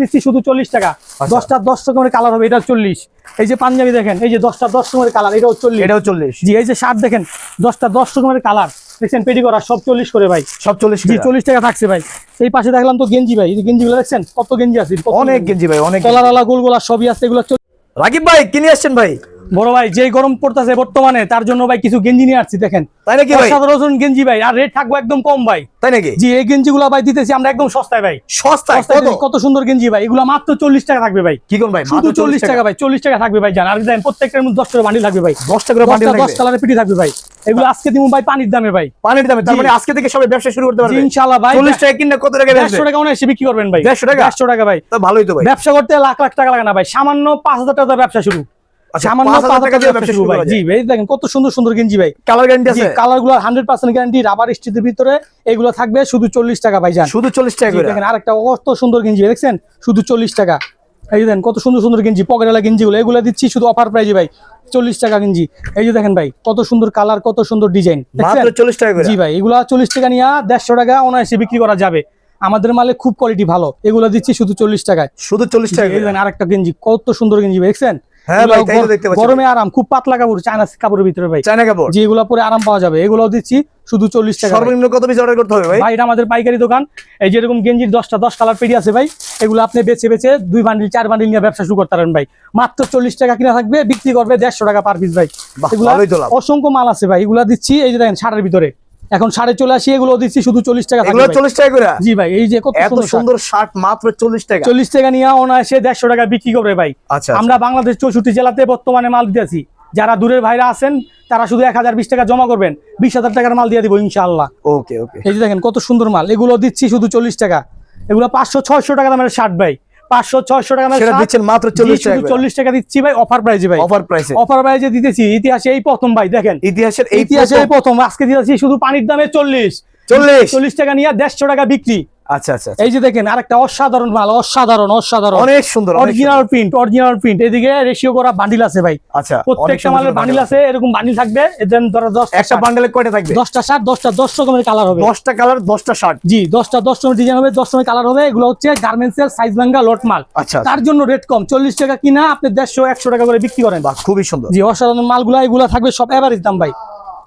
দিচ্ছি শুধু চল্লিশ টাকা। আচ্ছা। দশটা দশ রকমের কালার হবে এটা চল্লিশ। এই যে পাঞ্জাবি দেখেন এই যে দশটা দশ রকমের কালার এটাও চল্লিশ। এটাও চল্লিশ। জি এই যে শার্ট দেখেন দশটা দশ রকমের কালার দেখছেন পেটি করা সব চল্লিশ করে ভাই। সব চল্লিশ জি চল্লিশ টাকা থাকছে ভাই। এই পাশে দেখলাম তো গেঞ্জি ভাই এই যে গেঞ্জিগুলো দেখছেন কত গেঞ্জি আছে অনেক গেঞ্জি। ভাই অনেক কলার আলা গোল গোলা সবই আছে এগুলো রাগিব রাকিব ভাই কিনে আসছেন ভাই? বড় ভাই যে গরম পড়তেছে বর্তমানে তার জন্য ভাই কিছু গেঞ্জি নিয়ে আসছি দেখেন। তাই নাকি ভাই? অসাধারণ গেঞ্জি ভাই আর রেট থাকব একদম কম ভাই। তাই নাকি? জি এই গেঞ্জি গুলা ভাই দিতেছি আমরা একদম সস্তায় ভাই। সস্তায়? কত? সুন্দর গেঞ্জি ভাই এগুলো মাত্র চল্লিশ টাকা থাকবে ভাই। কি কোন ভাই? শুধু চল্লিশ টাকা ভাই চল্লিশ টাকা থাকবে ভাই জান। আর দেন প্রত্যেকটার মধ্যে দশ টাকা বান্ডিল থাকবে ভাই। দশ টাকা দশ কালারের পিটি থাকবে ভাই। এগুলো আজকে দিব ভাই পানির দামে ভাই। পানির দামে তার মানে আজকে থেকে সবাই ব্যবসা শুরু করতে পারবে। ইনশাআল্লাহ ভাই। চল্লিশ টাকা কিনলে কত টাকা দেড়শো টাকা অনেক বিক্রি করবেন ভাই। 150 টাকা? দেড়শো টাকা ভাই। তা ভালোই তো ভাই। ব্যবসা করতে লাখ লাখ টাকা লাগে না ভাই। সামান্য পাঁচ হাজার টাকা ব্যবসা শুরু আচ্ছা, সামান্য 5,000 টাকা ব্যবসা ব্যবসা শুরু। দেখেন কত সুন্দর সুন্দর গেঞ্জি ভাই। কালার গ্যারান্টি আছে? কালারগুলো হান্ড্রেড পার্সেন্ট গ্যারান্টি রাবার স্টিচের ভিতরে এগুলো থাকবে শুধু চল্লিশ টাকা ভাই শুধু চল্লিশ টাকা দেখেন আরেকটা কত সুন্দর গেঞ্জি দেখছেন? শুধু চল্লিশ টাকা। এই দেখেন কত সুন্দর সুন্দর গেঞ্জি পকেটালা গেঞ্জিগুলো এগুলো দিচ্ছি শুধু অফার প্রাইজে ভাই চল্লিশ টাকা গেঞ্জি। এই যে দেখেন ভাই কত সুন্দর কালার কত সুন্দর ডিজাইন চল্লিশ টাকা জি ভাই এগুলা চল্লিশ টাকা নিয়ে দেড়শো টাকা অনায়াসে বিক্রি করা যাবে। আমাদের মালে খুব কোয়ালিটি ভালো এগুলো দিচ্ছি শুধু চল্লিশ টাকায়। শুধু চল্লিশ টাকা আরেকটা গেঞ্জি কত সুন্দর গেঞ্জি ভাই দেখছেন? হ্যাঁ ভাই, তাই তো দেখতে পাচ্ছি গরমে আরাম খুব পাতলা কাপড় চায়না কাপড়ের ভিতরে ভাই। চায়না কাপড়? যে এগুলো পরে আরাম পাওয়া যাবে এগুলো দিচ্ছি শুধু চল্লিশ টাকা সর্বনিম্ন কত পিস অর্ডার করতে হবে ভাই? ভাই এটা আমাদের পাইকারি দোকান। এই যেরকম গেঞ্জির দশটা দশ কালার পেটি আছে ভাই এগুলো আপনি বেছে বেছে দুই বান্ডিল চার বান্ডিল নিয়ে ব্যবসা শুরু করতে পারেন ভাই। মাত্র চল্লিশ টাকা কিনা থাকবে বিক্রি করবে দেড়শো টাকা পার পিস ভাই। এগুলা। অসংখ্য মাল আছে ভাই এগুলা দিচ্ছি এই যে দেখেন শাড়ির ভিতরে। এখন সাড়ে চলে আসি এগুলো দিচ্ছি শুধু চল্লিশ টাকা। চল্লিশ টাকা করে? জি ভাই এই যে কত সুন্দর শার্ট। মাত্র চল্লিশ টাকা। চল্লিশ টাকা নিয়ে অনায়াসে দেড়শো টাকা বিক্রি করবে ভাই। আচ্ছা আমরা বাংলাদেশ চৌষট্টি জেলাতে বর্তমানে মাল দিতেছি যারা দূরের ভাইরা আছেন তারা শুধু এক হাজার বিশ টাকা জমা করবেন। বিশ হাজার টাকার মাল দিয়ে দিব ইনশাল্লাহ ওকে ওকে এই যে দেখেন কত সুন্দর মাল। এগুলো দিচ্ছি শুধু চল্লিশ টাকা। এগুলো পাঁচশো ছয়শো টাকা দামের শার্ট ভাই। পাঁচশো ছয়শো টাকা দামের সেটা দিচ্ছেন মাত্র চল্লিশ টাকা চল্লিশ টাকা দিচ্ছি ভাই অফার প্রাইজে ভাই। অফার প্রাইসে অফার প্রাইজে দিতেছি ইতিহাসে এই প্রথম ভাই দেখেন। ইতিহাসের ইতিহাসে এই প্রথম আজকে দিতেছি শুধু পানির দামে চল্লিশ। চল্লিশ। চল্লিশ টাকা নিয়ে দেড়শো টাকা বিক্রি। আচ্ছা আচ্ছা আচ্ছা। এই যে দেখেন আরেকটা অসাধারণ মাল অসাধারণ অসাধারণ। অনেক সুন্দর অরিজিনাল প্রিন্ট অরিজিনাল প্রিন্ট এদিকে রেশিও করা বান্ডিল আছে ভাই। আচ্ছা প্রত্যেকটা মালের বান্ডিল আছে এরকম বান্ডিল থাকবে। এদের ধরো দশটা একটা বান্ডেলে কয়টা থাকবে? দশটা শার্ট দশটা দশ রকমের কালার হবে। দশটা কালার দশটা শার্ট জি দশটা দশ রকমের ডিজাইন হবে দশ রকমের কালার হবে। এগুলো হচ্ছে গার্মেন্টস এর সাইজ ভাঙ্গা লট মাল। আচ্ছা তার জন্য রেট কম। চল্লিশ টাকা কিনা আপনি দেড়শো একশো টাকা করে বিক্রি করেন। বাহ খুবই সুন্দর। জি অসাধারণ মালগুলা এগুলা থাকবে সব এভারেজ দাম ভাই।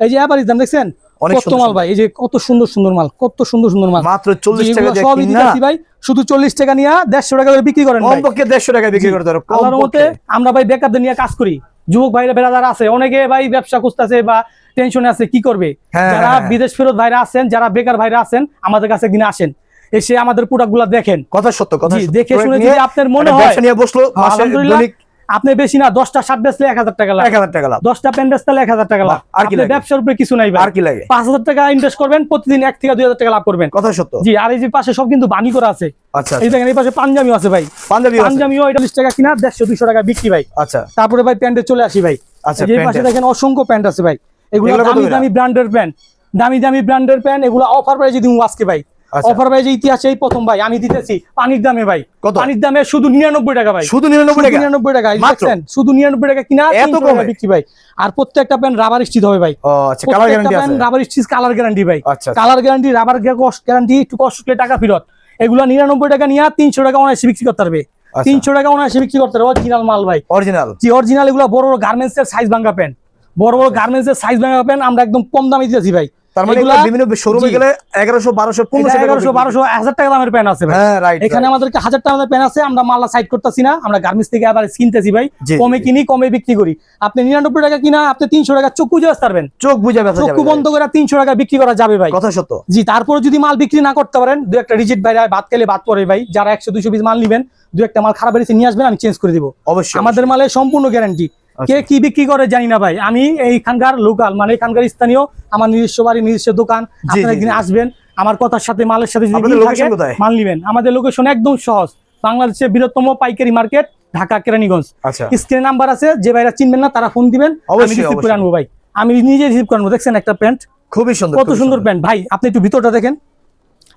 এই যে এভারেজ দাম দেখছেন? অনেক কত মাল ভাই? এই যে কত সুন্দর সুন্দর মাল কত সুন্দর সুন্দর মাল। মাত্র চল্লিশ জি, টাকা দিয়ে সবই দিতেছি ভাই শুধু চল্লিশ টাকা নিয়ে দেড়শো টাকা করে বিক্রি করেন কমপক্ষে দেড়শো টাকা বিক্রি করতে পারো আল্লাহর মতে আমরা ভাই বেকারদের নিয়ে কাজ করি। যুবক ভাইরা বেড়াদার আছে অনেকে ভাই ব্যবসা খুঁজতেছে বা টেনশনে আছে কি করবে? হ্যাঁ, যারা হ্যাঁ। বিদেশ ফেরত ভাইরা আছেন যারা বেকার ভাইরা আছেন আমাদের কাছে একদিন আসেন। এসে আমাদের প্রোডাক্টগুলা দেখেন। কথা সত্য কথা দেখে শুনে যদি আপনার মনে হয়- বসল আলহামদুলিল্লাহ আপনি বেশি না দশটা শার্ট বেচলে এক হাজার টাকা লাভ এক হাজার টাকা লাভ। দশটা প্যান্ট বেচলে এক হাজার টাকা লাভ। আর কি ব্যবসার উপরে কিছু নাই আর কি লাগে? পাঁচ হাজার টাকা ইনভেস্ট করবেন প্রতিদিন এক থেকে দুই হাজার টাকা লাভ করবেন। কথা সত্য। জি আর এই যে পাশে সব কিন্তু বানি করা আছে। আচ্ছা এই দেখেন এই পাশে পাঞ্জাবিও আছে ভাই। পাঞ্জাবি? পাঞ্জাবিও এটা টাকা কিনা দেড়শো দুইশো টাকা বিক্রি ভাই। আচ্ছা। তারপরে ভাই প্যান্টে চলে আসি ভাই। আচ্ছা, এই। পাশে দেখেন অসংখ্য প্যান্ট আছে ভাই। এগুলো দামি দামি ব্র্যান্ডের প্যান্ট দামি দামি ব্র্যান্ডের প্যান্ট এগুলো অফার প্রাইজে দিব আজকে ভাই। আচ্ছা। অফার প্রাইজে ইতিহাসে এই প্রথম ভাই আমি দিতেছি পানির দামে ভাই। কত? পানির দামে শুধু নিরানব্বই টাকা ভাই। শুধু নিরানব্বই টাকা? নিরানব্বই টাকা দেখছেন? শুধু নিরানব্বই টাকা কিনা এত কমে? বিক্রি ভাই। আর প্রত্যেকটা প্যান্ট রাবার স্টিচ হবে ভাই। আচ্ছা কালার গ্যারান্টি আছে। রাবার স্টিচ কালার গ্যারান্টি ভাই। আচ্ছা, আচ্ছা। কালার গ্যারান্টি রাবার গ্যারান্টি একটু কষ্ট করলে টাকা ফেরত। এগুলো নিরানব্বই টাকা নিয়ে তিনশো টাকা অনায়াসে বিক্রি করতে পারবে। আচ্ছা। তিনশো টাকা অনায়াসে বিক্রি করতে পারবে। অরিজিনাল মাল ভাই। অরিজিনাল যে অরিজিনাল এগুলো বড় বড় গার্মেন্টস এর সাইজ ভাঙ্গা প্যান্ট বড় বড় গার্মেন্টস এর সাইজ ভাঙ্গা প্যান্ট আমরা একদম কম দামে দিতেছি ভাই। তার মানে বিভিন্ন শোরুমে গেলে এগারোশো বারোশো পনেরোশো এগারোশো বারোশো হাজার টাকা দামের প্যান্ট আছে ভাই। হ্যাঁ রাইট এখানে আমাদেরকে হাজার টাকা দামের প্যান্ট আছে আমরা মাল্লা সাইড করতেছি না আমরা গার্মেন্টস থেকে আবার কিনতেছি ভাই। কমে কিনি কমে বিক্রি করি। আপনি নিরানব্বই টাকা কিনা আপনি তিনশো টাকা চক্ষু জেস পারবেন। চোখ বুঝে ব্যথা চক্ষু বন্ধ করে তিনশো টাকা বিক্রি করা যাবে ভাই। কথা সত্য। জি তারপরে যদি মাল বিক্রি না করতে পারেন দু একটা রিজিট বাইরে বাদ খেলে বাদ পড়ে ভাই। যারা একশো দুইশো পিস মাল নিবেন দু একটা মাল খারাপ বেরিয়েছে নিয়ে আসবেন আমি চেঞ্জ করে দিব। অবশ্যই আমাদের মালের সম্পূর্ণ গ্যারান্টি কে কি বিক্রি করে জানি না ভাই। আমি এইখানকার লোকাল মানে এখানকার স্থানীয় আমার নিজস্ব বাড়ি নিজস্ব দোকান আপনারা একদিন আসবেন আমার কথার সাথে মালের সাথে মিল নিবেন। আমাদের লোকেশন একদম সহজ বাংলাদেশের বৃহত্তম পাইকারি মার্কেট ঢাকা কেরানীগঞ্জ। আচ্ছা। স্ক্রিনে নাম্বার আছে যে ভাইরা চিনবেন না তারা ফোন দিবেন আমি অবশ্যই, রিসিভ করে আনব ভাই। আমি নিজে রিসিভ করে আনব দেখছেন একটা প্যান্ট খুবই সুন্দর কত সুন্দর প্যান্ট ভাই আপনি একটু ভিতরটা দেখেন।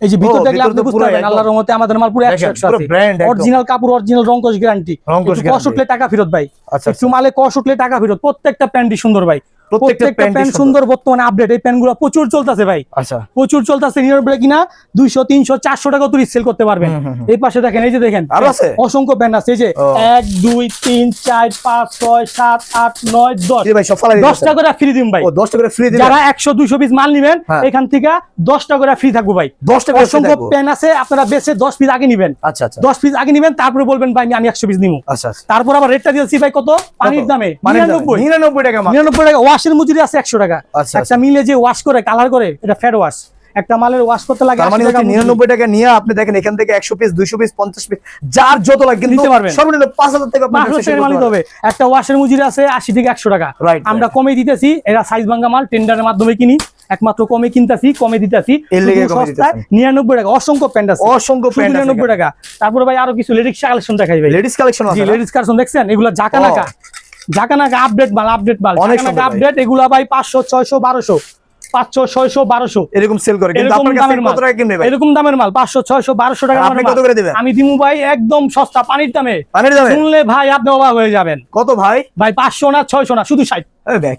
এই যে ভিতর দেখলে আপনি বুঝতে পুরো পারবেন। আল্লাহর রহমতে আমাদের মাল পুরো একশো দেখেন, একশো পুরো আছে। অরিজিনাল কাপড় অরিজিনাল রঙ্কশ গ্যারান্টি রঙ্কশ কষ উঠলে টাকা ফেরত ভাই। আচ্ছা একটু মালে কষ্ট উঠলে টাকা ফেরত প্রত্যেকটা প্যান্টই সুন্দর ভাই। প্রত্যেকটা প্রত্যেকটা প্যান্ট প্যান্ট সুন্দর। বর্তমানে আপডেট এই প্যান্টগুলো প্রচুর চলতেছে ভাই। আচ্ছা। প্রচুর চলতেছে নিরানব্বই কিনা দুইশো তিনশো চারশো টাকা তো সেল করতে পারবেন। হুম, হুম, হুম। এই পাশে দেখেন এই যে দেখেন আরও আছে? অসংখ্য প্যান্ট আছে এই যে ও। এক দুই তিন চার পাঁচ ছয় সাত আট নয় দশ। জি ভাই সব ফালাই দশটা করে ফ্রি দিন ভাই। ও 10 টাকা করে ফ্রি দিবেন যারা একশো দুইশো পিস মাল নিবেন। এখান থেকে দশটা করে ফ্রি থাকব ভাই। 10 টাকা অসংখ্য। প্যান আছে আপনারা বেছে দশ পিস আগে নিবেন। আচ্ছা আচ্ছা। দশ পিস আগে নিবেন তারপরে বলবেন ভাই আমি একশো পিস নিবো। আচ্ছা আচ্ছা। তারপর আবার রেটটা দিয়েছি ভাই কত? পানির দামে। মানে নিরানব্বই। 99 টাকা মাত্র। নিরানব্বই টাকা। ওয়াশের মজুরি আছে একশো টাকা। আচ্ছা, একটা মিলে যে ওয়াশ করে কালার করে এটা ফেড ওয়াশ একটা মালের ওয়াশ করতে লাগে মানে 80 হচ্ছে মজুরি। 99 টাকা নিয়ে আপনি দেখেন এখান থেকে 100 পিস 200 পিস 50 পিস যার যত লাগে কিন্তু নিতে পারবেন। সর্বনিম্ন 5000 টাকা আপনি ব্যবসা টাকার শুরু মাল করতে নিতে হবে। একটা ওয়াশের মজুরি আছে আশি থেকে একশো টাকা। Right, আমরা কমে দিতেছি এরা সাইজ ভাঙ্গা মাল টেন্ডারের মাধ্যমে কিনি একমাত্র কমে কিনতেছি কমে দিতেছি। নিরানব্বই টাকা অসংখ্য প্যান্ট আছে। অসংখ্য প্যান্ট নিরানব্বই টাকা। তারপরে ভাই আরও কিছু লেডিস কালেকশন দেখাই ভাই। Ladies collection? লেডিস কালেকশন দেখছেন? এগুলো জাকা। নাকা জাকা নাকা আপডেট মাল আপডেট মাল। অনেক। আপডেট এগুলা ভাই পাঁচশো ছয়শো বারোশো। পাঁচশো ছয়শো বারোশো। এরকম সেল করে কিন্তু এরকম আপনার কাছে দামের মাল। কত টাকা পাঁচশো ছয়শো বারোশো? আমি দিমু ভাই একদম সস্তা পানির দামে। শুনলে ভাই আপনি অবাক হয়ে যাবেন। কত ভাই? ভাই পাঁচশো না ছয়শো না শুধু ষাট।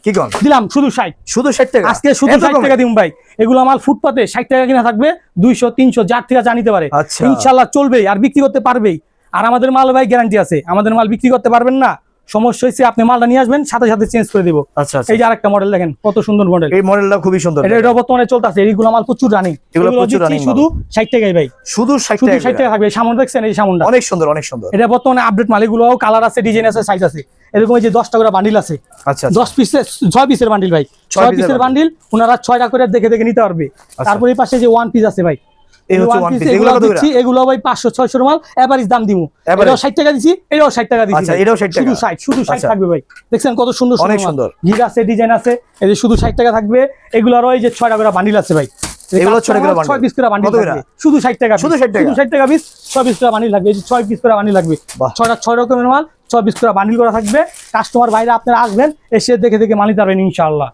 কি দিলাম শুধু ষাট। শুধু 60 টাকা? আজকে শুধু ষাট? টাকা দিম ভাই। এগুলো আমার ফুটপাতে ষাট টাকা কিনা থাকবে দুইশো তিনশো যার থেকে জানিতে পারে। আচ্ছা। ইনশাল্লাহ চলবেই আর বিক্রি করতে পারবেই। আর আমাদের মাল ভাই গ্যারান্টি আছে। আমাদের মাল বিক্রি করতে পারবেন না। সমস্যা হয়েছে আপনি মালটা নিয়ে আসবেন সাথে সাথে চেঞ্জ করে দিব। আচ্ছা আচ্ছা। এই যে আরেকটা মডেল দেখেন কত সুন্দর মডেল এই মডেলটা খুবই সুন্দর এটা এটা বর্তমানে চলতেছে এইগুলো মাল প্রচুর রানিং এগুলো প্রচুর মাল। শুধু ষাট টাকাই ভাই। শুধু 60 শুধু টাকা টাকা থাকবে সামন দেখছেন এই সামনটা? অনেক সুন্দর অনেক সুন্দর। এটা বর্তমানে আপডেট মাল এগুলো কালার আছে ডিজাইন আছে সাইজ আছে। এরকম এই যে দশটা করে বান্ডিল আছে। আচ্ছা আচ্ছা। দশ পিসের ছয় পিসের বান্ডিল ভাই। ছয় পিসের বান্ডিল ওনারা ছয়টা করে দেখে দেখে নিতে পারবে। তারপরে এই পাশে যে ওয়ান পিস আছে ভাই এই হচ্ছে এগুলো এগুলো কত দিচ্ছি এগুলো ভাই এভারেজ দাম এটাও টাকা এটাও টাকা আচ্ছা, এটাও 60 টাকা? শুধু আচ্ছা। থাকবে ভাই দেখছেন কত সুন্দর অনেক সুন্দর। গির আছে ডিজাইন আছে এই যে শুধু টাকা থাকবে যে করে বান্ডিল আছে ভাই এগুলো করে? ছয় পিস করে বান্ডিল থাকবে শুধু ষাট টাকা শুধু। 60 টাকা? শুধু ষাট টাকা পিস ছয় পিস করে বান্ডিল লাগবে এই যে ছয় পিস করে বান্ডিল লাগবে বাহ। ছয়টা ছয় রকমের মাল ছয় পিস করে বান্ডিল করা থাকবে কাস্টমার বাইরে আপনারা আসবেন এসে দেখে দেখে মাল নিতে পারবেন ইনশাআল্লাহ